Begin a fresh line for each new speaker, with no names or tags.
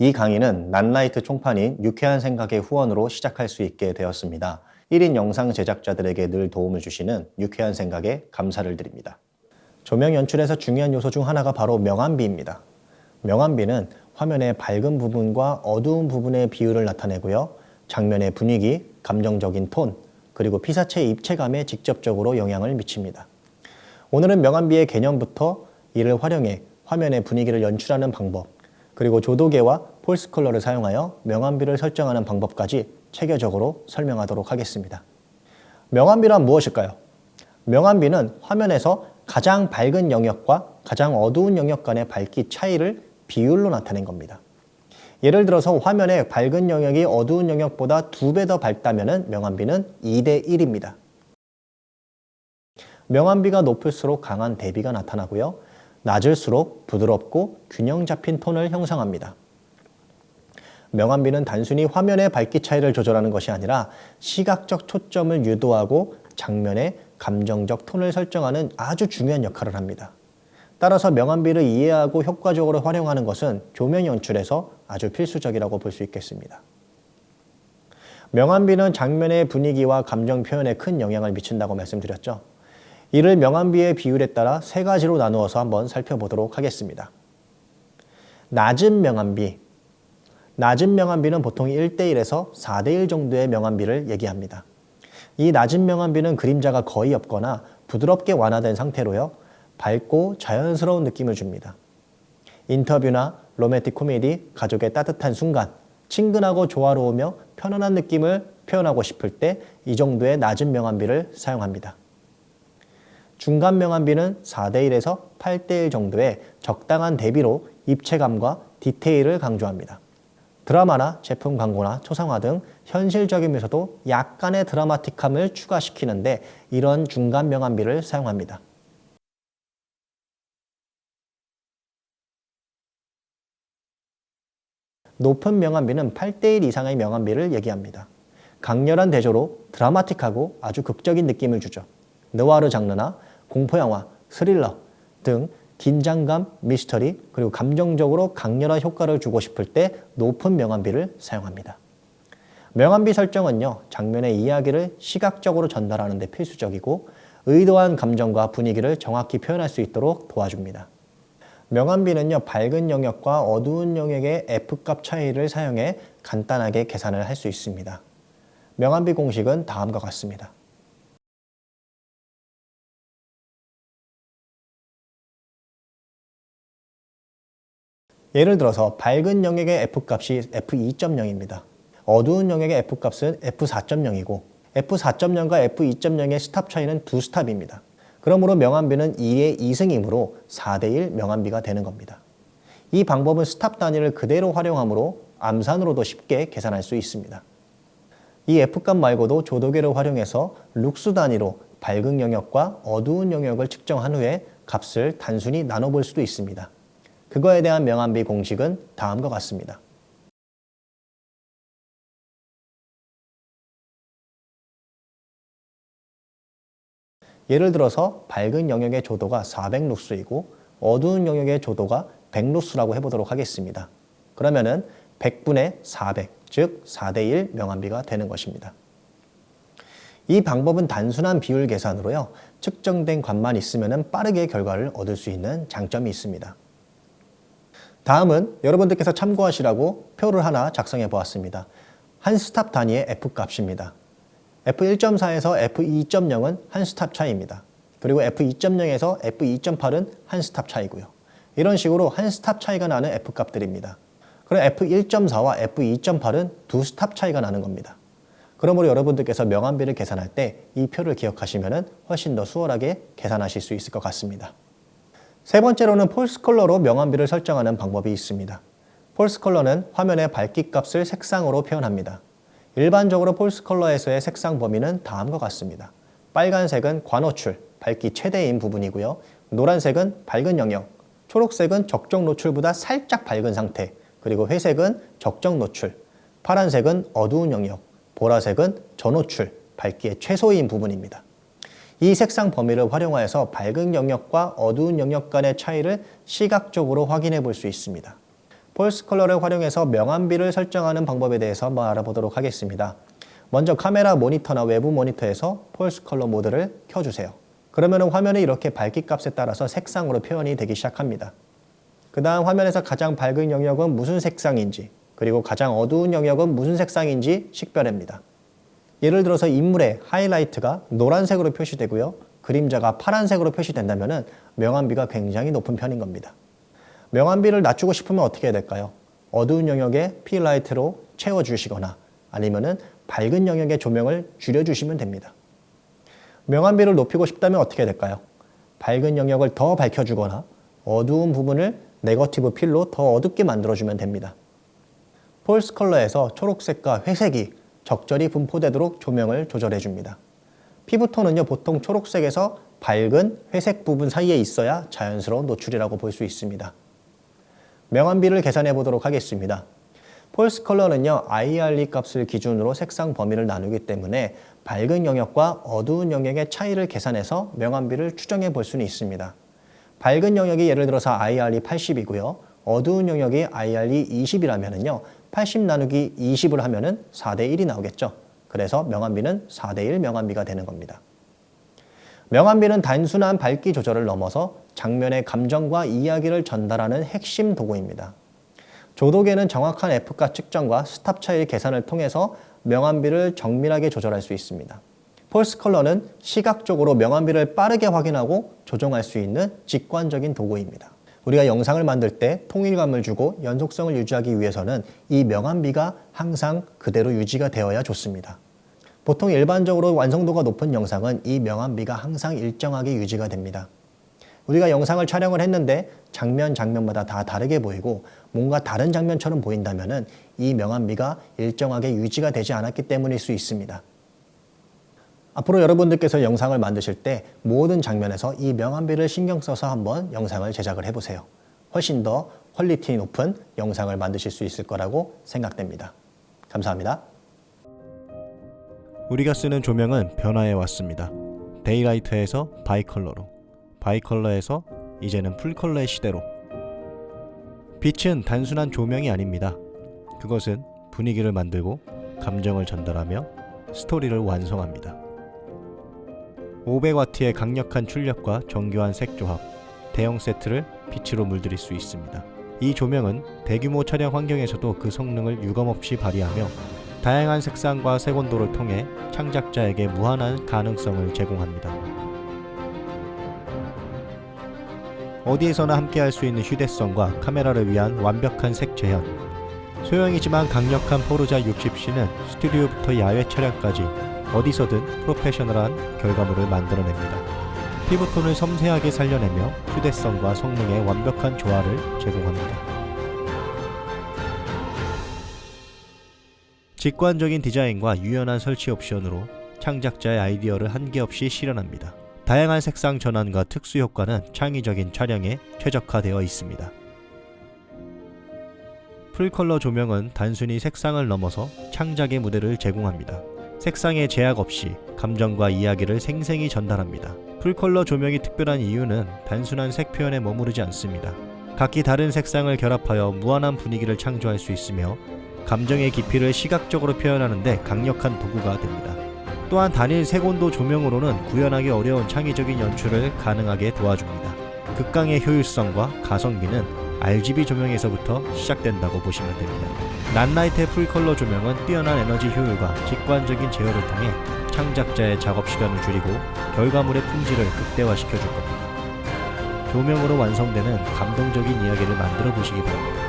이 강의는 난라이트 총판인 유쾌한 생각의 후원으로 시작할 수 있게 되었습니다. 1인 영상 제작자들에게 늘 도움을 주시는 유쾌한 생각에 감사를 드립니다. 조명 연출에서 중요한 요소 중 하나가 바로 명암비입니다. 명암비는 화면의 밝은 부분과 어두운 부분의 비율을 나타내고요. 장면의 분위기, 감정적인 톤, 그리고 피사체의 입체감에 직접적으로 영향을 미칩니다. 오늘은 명암비의 개념부터 이를 활용해 화면의 분위기를 연출하는 방법, 그리고 조도계와 폴스 컬러를 사용하여 명암비를 설정하는 방법까지 체계적으로 설명하도록 하겠습니다. 명암비란 무엇일까요? 명암비는 화면에서 가장 밝은 영역과 가장 어두운 영역 간의 밝기 차이를 비율로 나타낸 겁니다. 예를 들어서 화면의 밝은 영역이 어두운 영역보다 두 배 더 밝다면 명암비는 2대 1입니다. 명암비가 높을수록 강한 대비가 나타나고요. 낮을수록 부드럽고 균형 잡힌 톤을 형성합니다. 명암비는 단순히 화면의 밝기 차이를 조절하는 것이 아니라 시각적 초점을 유도하고 장면의 감정적 톤을 설정하는 아주 중요한 역할을 합니다. 따라서 명암비를 이해하고 효과적으로 활용하는 것은 조명 연출에서 아주 필수적이라고 볼 수 있겠습니다. 명암비는 장면의 분위기와 감정 표현에 큰 영향을 미친다고 말씀드렸죠. 이를 명암비의 비율에 따라 세 가지로 나누어서 한번 살펴보도록 하겠습니다. 낮은 명암비. 낮은 명암비는 보통 1대1에서 4대1 정도의 명암비를 얘기합니다. 이 낮은 명암비는 그림자가 거의 없거나 부드럽게 완화된 상태로요. 밝고 자연스러운 느낌을 줍니다. 인터뷰나 로맨틱 코미디, 가족의 따뜻한 순간, 친근하고 조화로우며 편안한 느낌을 표현하고 싶을 때 이 정도의 낮은 명암비를 사용합니다. 중간 명암비는 4대1에서 8대1 정도의 적당한 대비로 입체감과 디테일을 강조합니다. 드라마나 제품 광고나 초상화 등 현실적이면서도 약간의 드라마틱함을 추가시키는데 이런 중간 명암비를 사용합니다. 높은 명암비는 8대1 이상의 명암비를 얘기합니다. 강렬한 대조로 드라마틱하고 아주 극적인 느낌을 주죠. 느와르 장르나 공포 영화, 스릴러 등 긴장감, 미스터리, 그리고 감정적으로 강렬한 효과를 주고 싶을 때 높은 명암비를 사용합니다. 명암비 설정은요, 장면의 이야기를 시각적으로 전달하는 데 필수적이고 의도한 감정과 분위기를 정확히 표현할 수 있도록 도와줍니다. 명암비는요, 밝은 영역과 어두운 영역의 F값 차이를 사용해 간단하게 계산을 할 수 있습니다. 명암비 공식은 다음과 같습니다. 예를 들어서 밝은 영역의 F값이 F2.0입니다. 어두운 영역의 F값은 F4.0이고 F4.0과 F2.0의 스탑 차이는 두 스탑입니다. 그러므로 명암비는 2의 2승이므로 4대1 명암비가 되는 겁니다. 이 방법은 스탑 단위를 그대로 활용하므로 암산으로도 쉽게 계산할 수 있습니다. 이 F값 말고도 조도계를 활용해서 룩스 단위로 밝은 영역과 어두운 영역을 측정한 후에 값을 단순히 나눠볼 수도 있습니다. 그거에 대한 명암비 공식은 다음과 같습니다. 예를 들어서 밝은 영역의 조도가 400루스이고 어두운 영역의 조도가 100루스라고 해보도록 하겠습니다. 그러면은 100분의 400, 즉 4대1 명암비가 되는 것입니다. 이 방법은 단순한 비율 계산으로요. 측정된 값만 있으면 빠르게 결과를 얻을 수 있는 장점이 있습니다. 다음은 여러분들께서 참고하시라고 표를 하나 작성해 보았습니다. 한 스탑 단위의 F값입니다. F1.4에서 F2.0은 한 스탑 차이입니다. 그리고 F2.0에서 F2.8은 한 스탑 차이고요. 이런 식으로 한 스탑 차이가 나는 F값들입니다. 그럼 F1.4와 F2.8은 두 스탑 차이가 나는 겁니다. 그러므로 여러분들께서 명암비를 계산할 때 이 표를 기억하시면 훨씬 더 수월하게 계산하실 수 있을 것 같습니다. 세 번째로는 폴스 컬러로 명암비를 설정하는 방법이 있습니다. 폴스 컬러는 화면의 밝기 값을 색상으로 표현합니다. 일반적으로 폴스 컬러에서의 색상 범위는 다음과 같습니다. 빨간색은 관호출, 밝기 최대인 부분이고요. 노란색은 밝은 영역, 초록색은 적정 노출보다 살짝 밝은 상태, 그리고 회색은 적정 노출, 파란색은 어두운 영역, 보라색은 저노출, 밝기의 최소인 부분입니다. 이 색상 범위를 활용하여서 밝은 영역과 어두운 영역 간의 차이를 시각적으로 확인해 볼 수 있습니다. 폴스 컬러를 활용해서 명암비를 설정하는 방법에 대해서 한번 알아보도록 하겠습니다. 먼저 카메라 모니터나 외부 모니터에서 폴스 컬러 모드를 켜주세요. 그러면 화면이 이렇게 밝기 값에 따라서 색상으로 표현이 되기 시작합니다. 그 다음 화면에서 가장 밝은 영역은 무슨 색상인지 그리고 가장 어두운 영역은 무슨 색상인지 식별합니다. 예를 들어서 인물의 하이라이트가 노란색으로 표시되고요. 그림자가 파란색으로 표시된다면 명암비가 굉장히 높은 편인 겁니다. 명암비를 낮추고 싶으면 어떻게 해야 될까요? 어두운 영역에 필라이트로 채워주시거나 아니면은 밝은 영역의 조명을 줄여주시면 됩니다. 명암비를 높이고 싶다면 어떻게 해야 될까요? 밝은 영역을 더 밝혀주거나 어두운 부분을 네거티브 필로 더 어둡게 만들어주면 됩니다. 폴스 컬러에서 초록색과 회색이 적절히 분포되도록 조명을 조절해 줍니다. 피부톤은요, 보통 초록색에서 밝은 회색 부분 사이에 있어야 자연스러운 노출이라고 볼 수 있습니다. 명암비를 계산해 보도록 하겠습니다. 폴스 컬러는요, IRE 값을 기준으로 색상 범위를 나누기 때문에 밝은 영역과 어두운 영역의 차이를 계산해서 명암비를 추정해 볼 수는 있습니다. 밝은 영역이 예를 들어서 IRE 80이고요. 어두운 영역이 IRE 20이라면요. 80 나누기 20을 하면은 4대 1이 나오겠죠. 그래서 명암비는 4대 1 명암비가 되는 겁니다. 명암비는 단순한 밝기 조절을 넘어서 장면의 감정과 이야기를 전달하는 핵심 도구입니다. 조도계는 정확한 F가 측정과 스탑 차이 계산을 통해서 명암비를 정밀하게 조절할 수 있습니다. 폴스 컬러는 시각적으로 명암비를 빠르게 확인하고 조정할 수 있는 직관적인 도구입니다. 우리가 영상을 만들 때 통일감을 주고 연속성을 유지하기 위해서는 이 명암비가 항상 그대로 유지가 되어야 좋습니다. 보통 일반적으로 완성도가 높은 영상은 이 명암비가 항상 일정하게 유지가 됩니다. 우리가 영상을 촬영을 했는데 장면 장면마다 다 다르게 보이고 뭔가 다른 장면처럼 보인다면 이 명암비가 일정하게 유지가 되지 않았기 때문일 수 있습니다. 앞으로 여러분들께서 영상을 만드실 때 모든 장면에서 이 명암비를 신경 써서 한번 영상을 제작을 해보세요. 훨씬 더 퀄리티 높은 영상을 만드실 수 있을 거라고 생각됩니다. 감사합니다.
우리가 쓰는 조명은 변화해 왔습니다. 데이라이트에서 바이컬러로, 바이컬러에서 이제는 풀컬러의 시대로. 빛은 단순한 조명이 아닙니다. 그것은 분위기를 만들고 감정을 전달하며 스토리를 완성합니다. 500와트의 강력한 출력과 정교한 색 조합, 대형 세트를 빛으로 물들일 수 있습니다. 이 조명은 대규모 촬영 환경에서도 그 성능을 유감없이 발휘하며 다양한 색상과 색온도를 통해 창작자에게 무한한 가능성을 제공합니다. 어디에서나 함께할 수 있는 휴대성과 카메라를 위한 완벽한 색 재현. 소형이지만 강력한 포르자 60C는 스튜디오부터 야외 촬영까지 어디서든 프로페셔널한 결과물을 만들어냅니다. 피부톤을 섬세하게 살려내며 휴대성과 성능의 완벽한 조화를 제공합니다. 직관적인 디자인과 유연한 설치 옵션으로 창작자의 아이디어를 한계 없이 실현합니다. 다양한 색상 전환과 특수 효과는 창의적인 촬영에 최적화되어 있습니다. 풀컬러 조명은 단순히 색상을 넘어서 창작의 무대를 제공합니다. 색상의 제약 없이 감정과 이야기를 생생히 전달합니다. 풀컬러 조명이 특별한 이유는 단순한 색 표현에 머무르지 않습니다. 각기 다른 색상을 결합하여 무한한 분위기를 창조할 수 있으며 감정의 깊이를 시각적으로 표현하는데 강력한 도구가 됩니다. 또한 단일 색온도 조명으로는 구현하기 어려운 창의적인 연출을 가능하게 도와줍니다. 극강의 효율성과 가성비는 RGB 조명에서부터 시작된다고 보시면 됩니다. 난라이트의 풀컬러 조명은 뛰어난 에너지 효율과 직관적인 제어를 통해 창작자의 작업 시간을 줄이고 결과물의 품질을 극대화시켜 줄 겁니다. 조명으로 완성되는 감동적인 이야기를 만들어 보시기 바랍니다.